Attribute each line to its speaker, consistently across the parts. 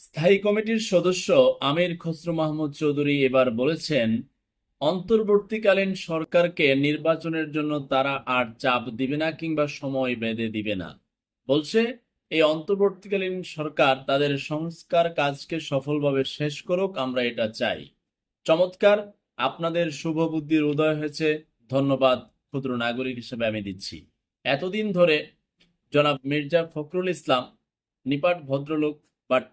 Speaker 1: স্থায়ী কমিটির সদস্য আমির খসরু মাহমুদ চৌধুরী এবার বলেছেন, অন্তর্বর্তীকালীন সরকারকে নির্বাচনের জন্য তারা আর চাপ দিবে না কিংবা সময় বেঁধে দিবে না। বলছে, এই অন্তর্বর্তীকালীন সরকার তাদের সংস্কার কাজকে সফলভাবে শেষ করুক, আমরা এটা চাই। চমৎকার, আপনাদের শুভ বুদ্ধির উদয় হয়েছে। ধন্যবাদ, ক্ষুদ্র নাগরিক হিসেবে আমি দিচ্ছি। এতদিন ধরে জনাব মির্জা ফখরুল ইসলাম, নিপাট ভদ্রলোক, বাট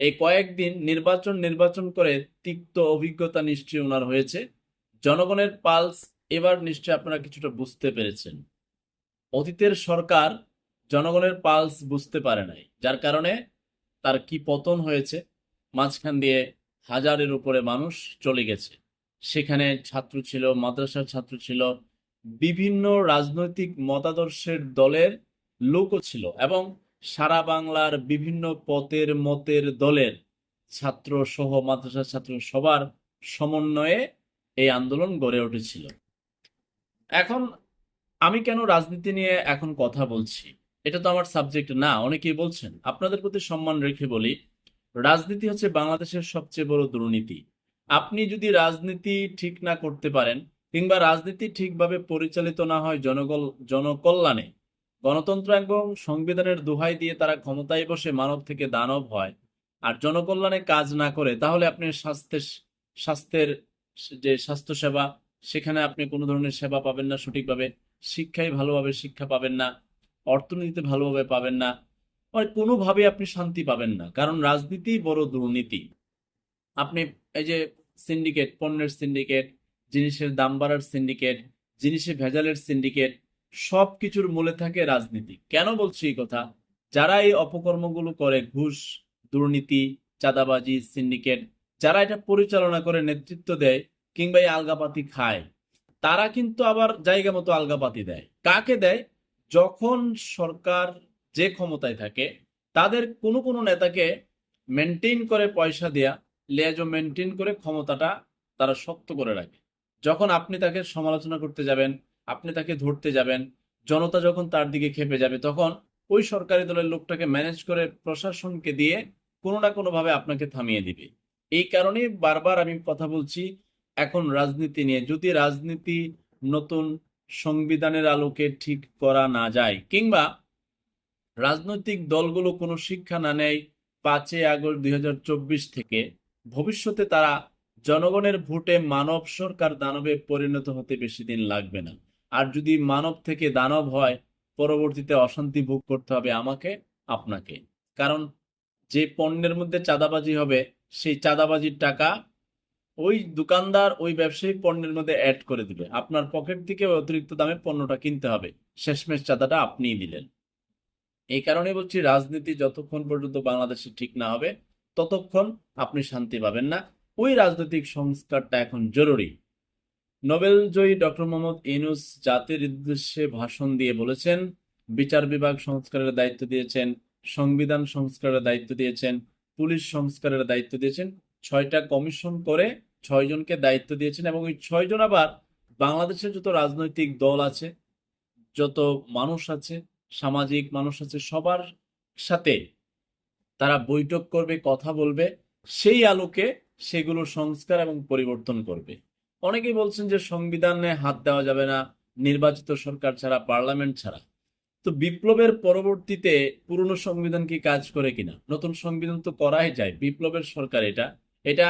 Speaker 1: এই কয়েকদিন নির্বাচন নির্বাচন করে তিক্ত অভিজ্ঞতা নিশ্চয়ই ওনার হয়েছে। জনগণের পালস এবার নিশ্চয়ই আপনারা কিছুটা বুঝতে পেরেছেন। অতীতের সরকার জনগণের পালস বুঝতে পারে নাই, যার কারণে তার কি পতন হয়েছে, মাঝখান দিয়ে হাজারের উপরে মানুষ চলে গেছে। সেখানে ছাত্র ছিল, মাদ্রাসার ছাত্র ছিল, বিভিন্ন রাজনৈতিক মতাদর্শের দলের লোকও ছিল এবং সারা বাংলার বিভিন্ন পথের মতের দলের ছাত্র সহ মাদ্রাসার ছাত্র সবার সমন্বয়ে এই আন্দোলন গড়ে উঠেছিল। এখন আমি কেন রাজনীতি নিয়ে এখন কথা বলছি? এটা তো আমার সাবজেক্ট না, অনেকেই বলছেন। আপনাদের প্রতি সম্মান রেখে বলি, রাজনীতি হচ্ছে বাংলাদেশের সবচেয়ে বড় দুর্নীতি। আপনি যদি রাজনীতি ঠিক না করতে পারেন, কিংবা রাজনীতি ঠিকভাবে পরিচালিত না হয় জনগণ জনকল্যাণে গণতন্ত্র এবং সংবিধানের দোহাই দিয়ে তারা ক্ষমতায় বসে মানব থেকে দানব হয়। আর জনকল্যাণে কাজ না করে, তাহলে আপনি স্বাস্থ্যের স্বাস্থ্যের যে স্বাস্থ্যসেবা, সেখানে আপনি কোনো ধরনের সেবা পাবেন না, সঠিকভাবে শিক্ষায় ভালোভাবে শিক্ষা পাবেন না, অর্থনীতিতে ভালোভাবে পাবেন না মানে কোনোভাবে আপনি শান্তি পাবেন না, কারণ রাজনীতি বড় দুর্নীতি। আপনি এই যে সিন্ডিকেট, পণ্যের সিন্ডিকেট, জিনিসের দাম বাড়ার সিন্ডিকেট জিনিসে ভেজালের সিন্ডিকেট সব কিছুর মূলে থাকে রাজনীতি। কেন বলছি এই কথা? যারা এই অপকর্মগুলো করে, ঘুষ, দুর্নীতি, চাঁদাবাজি, সিন্ডিকেট, যারা এটা পরিচালনা করে, নেতৃত্ব দেয় কিংবা এই আলগাপাতি খায়, তারা কিন্তু আবার জায়গা মতো আলগাপাতি দেয়। কাকে দেয়? যখন সরকার যে ক্ষমতায় থাকে, তাদের কোনো কোনো নেতাকে মেনটেন করে পয়সা দেয়া লেজও মেনটেন করে ক্ষমতাটা তারা শক্ত করে রাখে। যখন আপনি তাকে সমালোচনা করতে যাবেন আপনি তাকে ধরতে যাবেন, জনতা যখন তার দিকে খেপে যাবে, তখন ওই সরকারি দলের লোকটাকে ম্যানেজ করে প্রশাসনকে দিয়ে কোনো না কোনো ভাবে আপনাকে থামিয়ে দিবে। এই কারণে বারবার আমি কথা বলছি, এখন রাজনীতি নিয়ে। যদি রাজনীতি নতুন সংবিধানের আলোকে ঠিক করা না যায়, কিংবা রাজনৈতিক দলগুলো কোনো শিক্ষা না নেয়, পাঁচই আগস্ট দুই হাজার চব্বিশ থেকে ভবিষ্যতে তারা জনগণের ভোটে মানব সরকার দানবে পরিণত হতে বেশি দিন লাগবে না। আর যদি মানব থেকে দানব হয়, পরবর্তীতে অশান্তি ভোগ করতে হবে আমাকে, আপনাকে। কারণ যে পণ্যের মধ্যে চাঁদাবাজি হবে, সেই চাঁদাবাজির টাকা ওই দোকানদার ওই ব্যবসায়ী পণ্যের মধ্যে অ্যাড করে দিবে। আপনার পকেট থেকে অতিরিক্ত দামে পণ্যটা কিনতে হবে। শেষমেশ চাঁদাটা আপনিই দিলেন। এই কারণে বলছি, রাজনীতি যতক্ষণ পর্যন্ত বাংলাদেশে ঠিক না হবে, ততক্ষণ আপনি শান্তি পাবেন না। ওই রাজনৈতিক সংস্কারটা এখন জরুরি। নোবেল জয়ী ডক্টর মোহাম্মদ ইউনুস জাতির উদ্দেশ্যে ভাষণ দিয়ে বলেছেন, বিচার বিভাগ সংস্কারের দায়িত্ব দিয়েছেন, সংবিধান সংস্কারের দায়িত্ব দিয়েছেন, পুলিশ সংস্কারের দায়িত্ব দিয়েছেন, ছয়টা কমিশন করে ছয়জনকে দায়িত্ব দিয়েছেন এবং ওই ছয়জন আবার বাংলাদেশের যত রাজনৈতিক দল আছে, যত মানুষ আছে, সামাজিক মানুষ আছে, সবার সাথে তারা বৈঠক করবে, কথা বলবে, সেই আলোকে সেগুলো সংস্কার এবং পরিবর্তন করবে। অনেকেই বলছেন যে সংবিধানে হাত দেওয়া যাবে না, নির্বাচিত সরকার ছাড়া, পার্লামেন্ট ছাড়া। তো বিপ্লবের পরবর্তীতে পুরনো সংবিধান কি কাজ করে কিনা? নতুন সংবিধান তো করাই যায়, বিপ্লবের সরকার এটা। এটা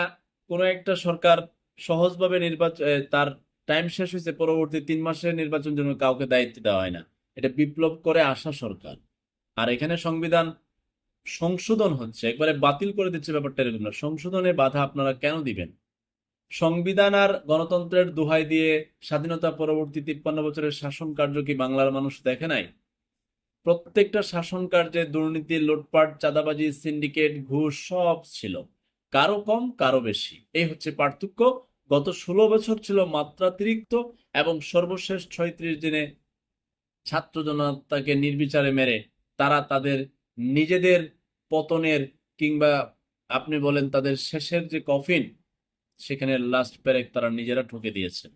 Speaker 1: কোনো একটা সরকার সহজভাবে নির্বাচন তার টাইম শেষ হয়েছে, পরবর্তী তিন মাসের নির্বাচন জন্য কাউকে দায়িত্ব দেওয়া হয় না। এটা বিপ্লব করে আসা সরকার। আর এখানে সংবিধান সংশোধন হচ্ছে, একবারে বাতিল করে দিচ্ছে ব্যাপারটা এরকম না। সংশোধনে বাধা আপনারা কেন দিবেন? সংবিধান আর গণতন্ত্রের দোহাই দিয়ে স্বাধীনতা পরবর্তী তিপ্পান্ন বছরের শাসন কার্য কি বাংলার মানুষ দেখে নাই? প্রত্যেকটা শাসন কার্যে দুর্নীতি, লুটপাট, চাঁদাবাজি, সিন্ডিকেট, ঘুষ সব ছিল। কারও কম, কারও বেশি। এই হচ্ছে পার্থক্য। গত ষোলো বছর ছিল মাত্রাতিরিক্ত এবং সর্বশেষ ছয়ত্রিশ দিনে ছাত্র জনতাকে নির্বিচারে মেরে তারা তাদের নিজেদের পতনের কিংবা আপনি বলেন তাদের শেষের যে কফিন সেখানে লাস্ট প্যারেক তারা নিজেরা ঠকে দিয়েছে।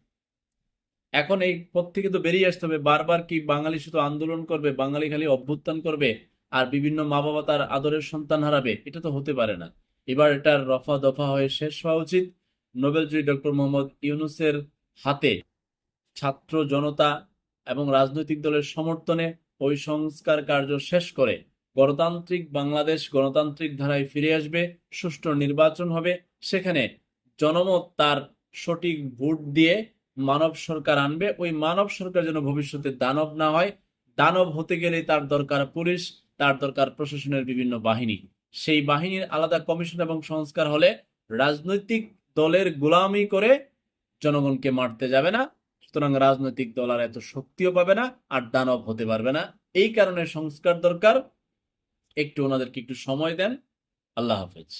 Speaker 1: এখন এই পথ থেকে তো বেরিয়ে আসতে হবে। বারবার কি বাঙালি শুধু আন্দোলন করবে, বাঙালি খালি অভ্যুত্থান করবে, আর বিভিন্ন মা বাবা তার আদরের সন্তান হারাবে? এটা তো হতে পারে না। এবার এটার রফা দফা হয়ে শেষ হওয়া উচিত। নোবেলজয়ী ডক্টর মোহাম্মদ ইউনুসের হাতে ছাত্র জনতা এবং রাজনৈতিক দলের সমর্থনে ওই সংস্কার কার্য শেষ করে গণতান্ত্রিক বাংলাদেশ গণতান্ত্রিক ধারায় ফিরে আসবে। সুষ্ঠু নির্বাচন হবে। সেখানে জনমত তার সঠিক ভোট দিয়ে মানব সরকার আনবে। ওই মানব সরকার যেন ভবিষ্যতে দানব না হয়। দানব হতে গেলে তার দরকার পুলিশ, তার দরকার প্রশাসনের বিভিন্ন বাহিনী। সেই বাহিনীর আলাদা কমিশন এবং সংস্কার হলে রাজনৈতিক দলের গোলামি করে জনগণকে মারতে যাবে না। সুতরাং রাজনৈতিক দল আর এত শক্তিও পাবে না আর দানব হতে পারবে না। এই কারণে সংস্কার দরকার। একটু ওনাদেরকে একটু সময় দেন। আল্লাহ হাফেজ।